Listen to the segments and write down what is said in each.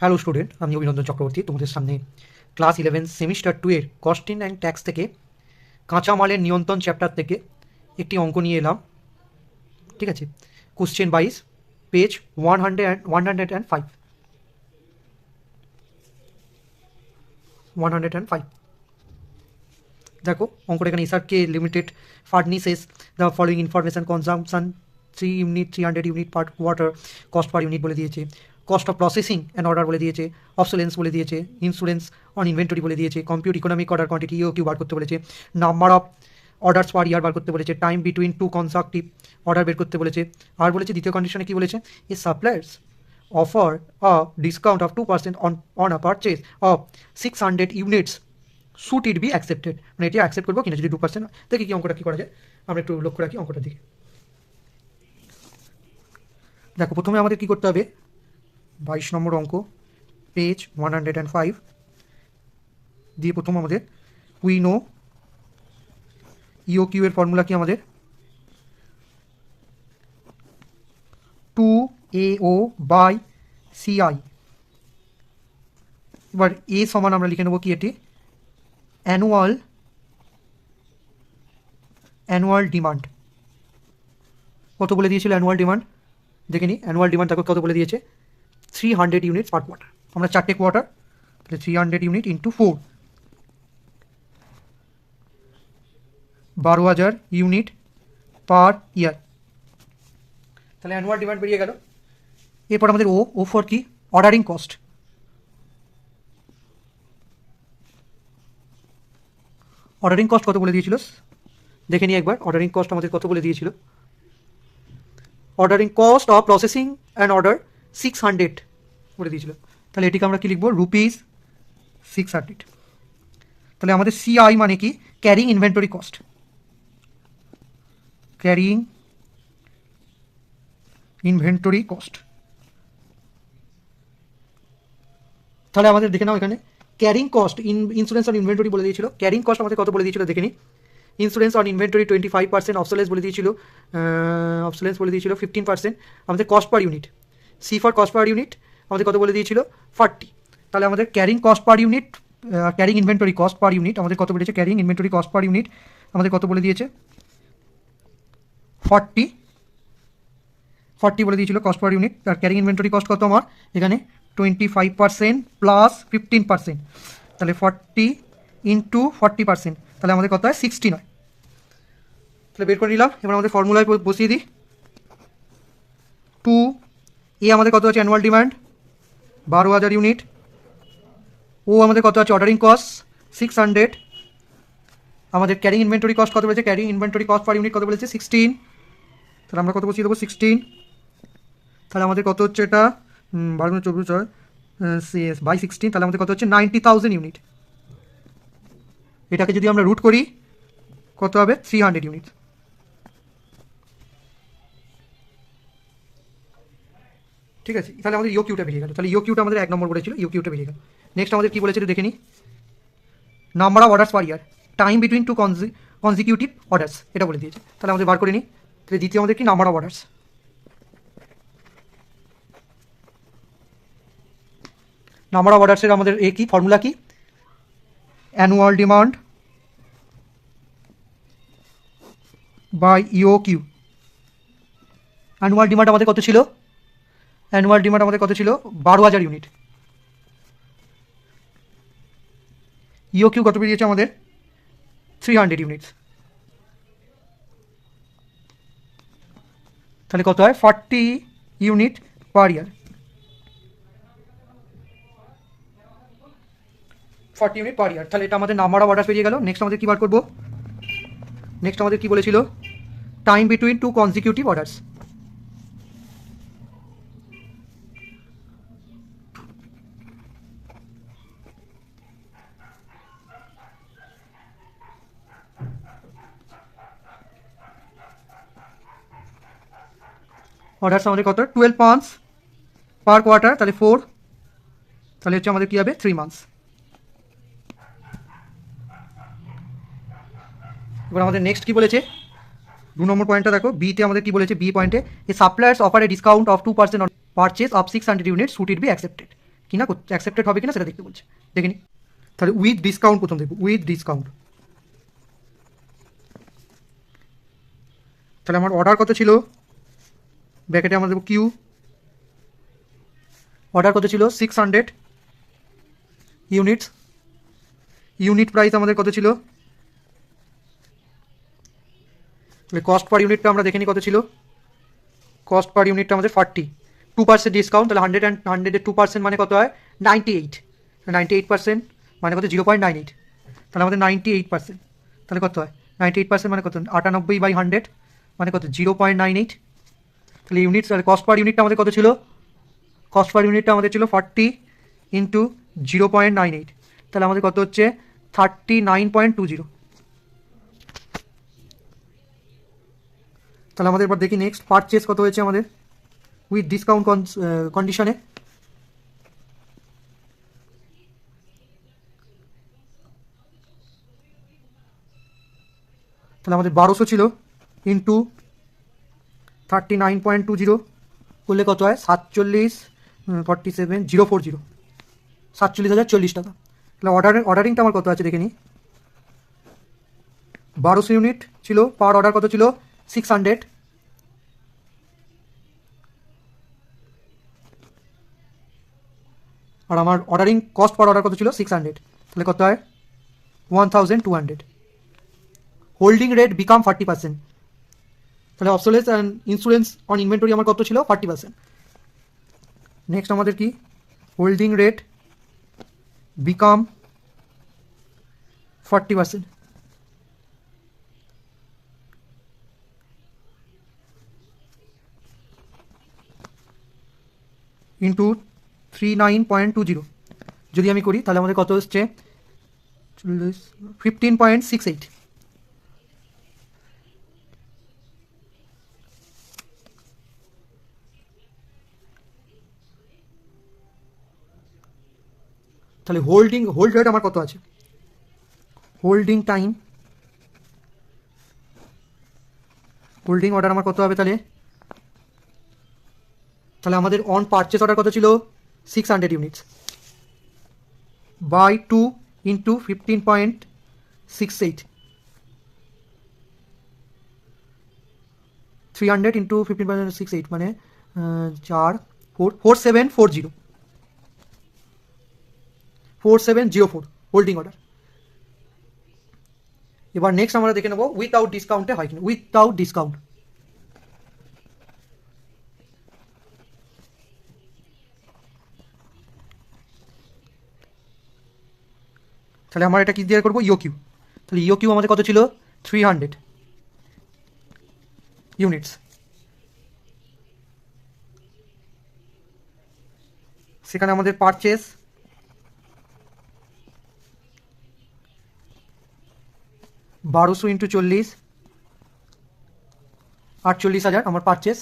Hello student আমি অভিনন্দন চক্রবর্তী। তোমাদের সামনে ক্লাস ইলেভেন সেমিস্টার টু এর কস্টিং অ্যান্ড ট্যাক্স থেকে কাঁচামালের নিয়ন্ত্রণ চ্যাপ্টার থেকে একটি অঙ্ক নিয়ে এলাম। ঠিক আছে? কোশ্চেন বাইশ page one hundred and one hundred and five one hundred and five দেখো, অঙ্কটা এখানে ইসারকে limited furnaces the following information consumption three unit three hundred unit per quarter cost per unit বলে দিয়েছে। Cost of processing and order বলে দিয়েছে obsolescence বলে দিয়েছে insurance on inventory বলে দিয়েছে compute economic order quantity EO Q বার করতে বলেছে number of orders per year বার করতে বলেছে time between two consecutive order বের করতে বলেছে, আর বলেছে দ্বিতীয় কন্ডিশনে কি বলেছে? A suppliers offer a discount of two percent on on a purchase of six hundred units should it be accepted মানে এটি অ্যাকসেপ্ট করব কিনা? যদি টু পার্সেন্ট দেখি কি অঙ্কটা কী করা যায়। আমরা একটু লক্ষ্য রাখি অঙ্কটার দিকে। দেখো, প্রথমে আমাদের কী করতে হবে? বাইশ নম্বর অঙ্ক page one hundred and five দিয়ে প্রথম আমাদের উইনো ইও কিউ ফর্মুলা কি আমাদের? Two A O by CI এবার এ সমান আমরা লিখে নেব কি এটি? অ্যানুয়াল অ্যানুয়াল ডিমান্ড কত বলে দিয়েছিল অ্যানুয়াল ডিমান্ড দেখে নিই অ্যানুয়াল ডিমান্ড তাকে কত বলে দিয়েছে? Three hundred unit per quarter আমরা চারটে কোয়ার্টার তাহলে three hundred unit into four বারো হাজার ইউনিট পার ইয়ার তাহলে অ্যানুয়াল ডিমান্ড বেরিয়ে গেল। এরপর আমাদের ও ও ফর কি? অর্ডারিং কস্ট অর্ডারিং কস্ট কত বলে দিয়েছিল? দেখে নিই একবার। অর্ডারিং কস্ট আমাদের কত বলে দিয়েছিল? Ordering cost of processing and order six hundred বলে দিয়েছিল। তাহলে এটিকে আমরা কি লিখব? রুপিস সিক্স হান্ড্রেড তাহলে আমাদের সিআই মানে কি? Carrying inventory cost carrying inventory cost তাহলে আমাদের দেখে নাও এখানে। Carrying cost in insurance on inventory বলে দিয়েছিল। ক্যারিং কস্ট আমাদের কত বলে দিয়েছিল দেখে নিই insurance on inventory twenty five percent obsolescence বলে দিয়েছিল অবসোলেন্স বলে দিয়েছিল ফিফটিন পার্সেন্ট আমাদের cost per unit C for cost per unit আমাদের কত বলে দিয়েছিল? ফর্টি তাহলে আমাদের carrying cost per unit carrying inventory cost per unit আমাদের কত বলেছে carrying inventory cost per unit আমাদের কত বলে দিয়েছে? ফর্টি ফর্টি বলে দিয়েছিল কস্ট পার ইউনিট আর ক্যারিং ইনভেন্টরি কস্ট কত আমার? এখানে twenty five percent plus fifteen percent তাহলে ফর্টি ইন্টু ফর্টি পার্সেন্ট তাহলে আমাদের কত হয়? সিক্সটি নয়। তাহলে বের করে নিলাম, এবার আমাদের ফর্মুলায় বসিয়ে দিই। টু এ আমাদের কত আছে? অ্যানুয়াল ডিমান্ড বারো হাজার ইউনিট। ও আমাদের কত আছে? অর্ডারিং কস্ট সিক্স হান্ড্রেড আমাদের ক্যারিং ইনভেন্টরি কস্ট কত বলেছে? Carrying inventory cost per unit কত বলেছে? সিক্সটিন তাহলে আমরা কত বসিয়ে দেবো? সিক্সটিন তাহলে আমাদের কত হচ্ছে এটা? বারো চব্বিশ হয় বাই সিক্সটিন তাহলে আমাদের কত হচ্ছে? নাইনটি থাউজেন্ড ইউনিট এটাকে যদি আমরা রুট করি, কত হবে? থ্রি হান্ড্রেড ইউনিট ঠিক আছে? তাহলে আমাদের ইও কিউটা বেরিয়ে গেল। তাহলে ইও কিউটা আমাদের এক নম্বর বলেছিল ইও কিউটা বেরিয়ে গেল। নেক্সট আমাদের কি বলেছিল দেখে নিই number of orders per year time between two কনজি consecutive orders এটা বলে দিয়েছে। তাহলে আমাদের বার করে নিই তাহলে দ্বিতীয় আমাদের কি? Number of orders number of অর্ডার্সের আমাদের এ কি? ফর্মুলা কি? Annual demand by E O Q annual demand আমাদের কত ছিল? অ্যানুয়াল ডিমান্ড আমাদের কত ছিল? বারো হাজার ইউনিট। ইও কিউ কত বেরিয়েছে আমাদের? থ্রি হান্ড্রেড ইউনিটস তাহলে কত হয়? Forty unit per year forty unit per year তাহলে এটা আমাদের নাম্বার অফ অর্ডার পেরিয়ে গেল। নেক্সট আমাদের কী বার করব? নেক্সট আমাদের কী বলেছিল? Time between two consecutive orders orders আমাদের কত? টুয়েলভ মান্থস পার কোয়ার্টার তাহলে ফোর তাহলে হচ্ছে আমাদের কী হবে? থ্রি মান্থস এবার আমাদের নেক্সট কি বলেছে? দু নম্বর পয়েন্টটা দেখো বিতে আমাদের কি বলেছে? বি পয়েন্টে a suppliers offer a discount of two percent purchase of six hundred unit should it be accepted কিনা অ্যাকসেপ্টেড হবে কিনা, সেটা দেখতে বলছে। দেখে নিই তাহলে উইথ ডিসকাউন্ট প্রথম দেখব উইথ ডিসকাউন্ট তাহলে আমার অর্ডার কত ছিল? ব্যাকেটে আমরা দেবো কিউ অর্ডার কত ছিল? Six hundred units unit price আমাদের কত ছিল? কস্ট পার ইউনিটটা আমরা দেখে নিই কত ছিল। কস্ট পার ইউনিটটা আমাদের ফর্টি টু পার্সেন্ট ডিসকাউন্ট তাহলে হান্ড্রেড অ্যান্ড হান্ড্রেডের টু পার্সেন্ট মানে কত হয়? Ninety eight ninety eight percent মানে কত? জিরো পয়েন্ট নাইন এইট তাহলে আমাদের নাইনটি এইট পার্সেন্ট তাহলে কত হয়? নাইনটি এইট পার্সেন্ট মানে কত? আটানব্বই বাই হান্ড্রেড মানে কত? জিরো পয়েন্ট নাইন এইট তাহলে ইউনিট কস্ট পার ইউনিটটা আমাদের কত ছিল? কস্ট পার ইউনিটটা আমাদের ছিল forty into zero point nine eight তাহলে আমাদের কত হচ্ছে? Thirty nine point two zero তাহলে আমাদের এবার দেখি নেক্সট পারচেস কত হয়েছে আমাদের? উইথ ডিসকাউন্ট কন্ডিশনে তাহলে আমাদের বারোশো ছিল into thirty nine point two zero করলে কত হয়? সাতচল্লিশ forty seven zero four zero সাতচল্লিশ হাজার চল্লিশ টাকা। তাহলে অর্ডারের অর্ডারিংটা আমার কত আছে দেখে নিই বারোশো ইউনিট ছিল পার অর্ডার কত ছিল? সিক্স হান্ড্রেড আর আমার অর্ডারিং কস্ট পার অর্ডার কত ছিল? সিক্স হান্ড্রেড তাহলে কত হয়? One thousand two hundred holding rate become forty percent তাহলে obsolescence and insurance on inventory আমার কত ছিল? ফার্টি পার্সেন্ট নেক্সট আমাদের কি? Holding rate become forty percent into three nine point two zero যদি আমি করি, তাহলে আমাদের কত হচ্ছে ফিফটিন পয়েন্ট সিক্স এইট তাহলে হোল্ডিং হোল্ড রেট আমার কত আছে? হোল্ডিং টাইম হোল্ডিং অর্ডার আমার কত হবে তাহলে? তাহলে আমাদের অন পারচেস অর্ডার কত ছিল? Six hundred units by two into fifteen point six eight three hundred into fifteen point six eight মানে চার four four seven four zero four seven zero four holding order এবার next আমরা দেখে নেব without ডিসকাউন্টে হয় কিনা। উইথআউট ডিসকাউন্ট তাহলে আমরা এটা কি দিয়ে করব? ইও কিউ তাহলে ইও কিউ আমাদের কত ছিল? থ্রি হান্ড্রেড ইউনিটস সেখানে আমাদের পারচেস বারোশো ইন্টু চল্লিশ। আটচল্লিশ হাজার আমার পারচেস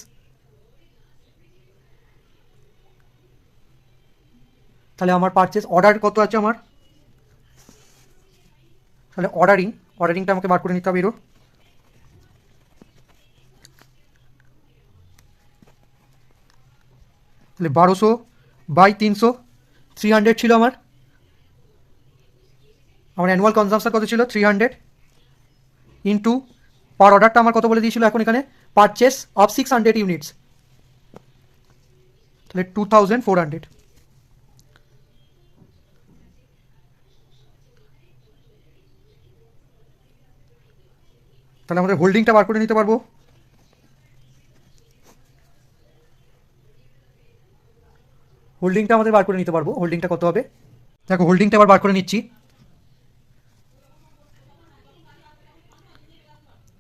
তাহলে আমার পারচেস অর্ডার কত আছে আমার? তাহলে অর্ডারিং অর্ডারিংটা আমাকে বার করে নিতে হবে এরও তাহলে বারোশো বাই তিনশো থ্রি হান্ড্রেড ছিল আমার। আমার অ্যানুয়াল কনজামশন কত ছিল? থ্রি হান্ড্রেড ইন্টু পার অর্ডারটা আমার কত বলে দিয়েছিল এখন এখানে? Purchase of six hundred units তাহলে টু থাউজেন্ড ফোর হান্ড্রেড তাহলে আমাদের হোল্ডিংটা বার করে নিতে পারব। হোল্ডিংটা আমাদের বার করে নিতে পারব। হোল্ডিংটা কত হবে? দেখো হোল্ডিংটা আবার বার করে নিচ্ছি।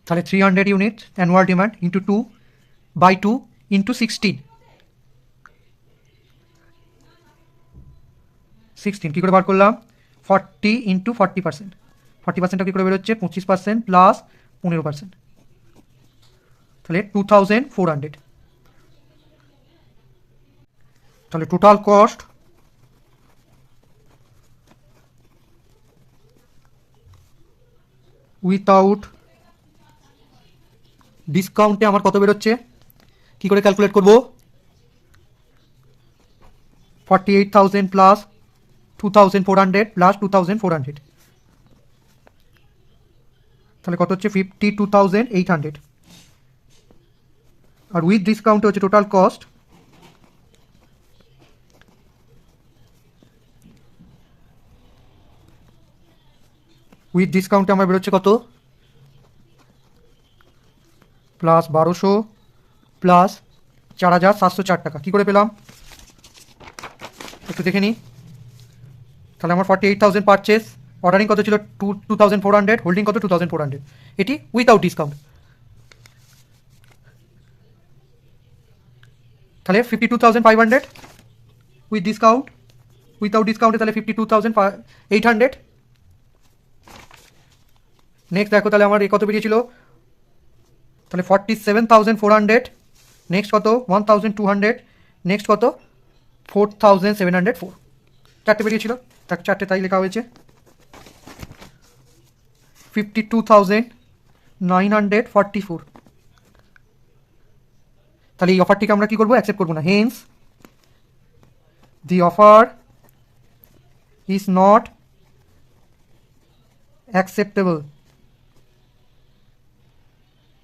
তাহলে three hundred unit annual demand into two by two into sixteen sixteen কী করে বার করলাম? Forty into forty percent forty পার্সেন্টটা কী করে বেরোচ্ছে? পঁচিশ পার্সেন্ট প্লাস পনেরো পার্সেন্ট তাহলে টু থাউজেন্ড ফোর হান্ড্রেড তাহলে টোটাল কস্ট উইথাউট ডিসকাউন্টে আমার কত বেরোচ্ছে? কী করে ক্যালকুলেট করব? Forty eight thousand plus two thousand four hundred plus two thousand four hundred তাহলে কত হচ্ছে? Fifty two thousand eight hundred R with ডিসকাউন্টে হচ্ছে টোটাল কস্ট উইথ ডিসকাউন্টে আমার বেরোচ্ছে কত? প্লাস বারোশো প্লাস চার হাজার সাতশো চার টাকা। কী করে পেলাম? একটু দেখে নিই। তাহলে আমার forty eight thousand purchase ordering কত ছিল? Two two thousand four hundred holding কত? টু থাউজেন্ড ফোর হান্ড্রেড এটি উইথাউট ডিসকাউন্ট তাহলে fifty two thousand five hundred with discount without ডিসকাউন্টে তাহলে fifty two thousand eight hundred next দেখো তাহলে আমার এ কত বেরিয়েছিল? তাহলে forty seven thousand four hundred next কত? One thousand two hundred next কত? Four thousand seven hundred four চারটে বেরিয়েছিল। তার চারটে তাই লেখা হয়েছে। Fifty two thousand nine hundred forty four তাহলে এই অফারটিকে আমরা কী করব? অ্যাকসেপ্ট করব না। Hence the offer is not acceptable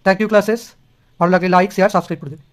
thank you classes ভালো লাগলে লাইক শেয়ার সাবস্ক্রাইব করে দেবে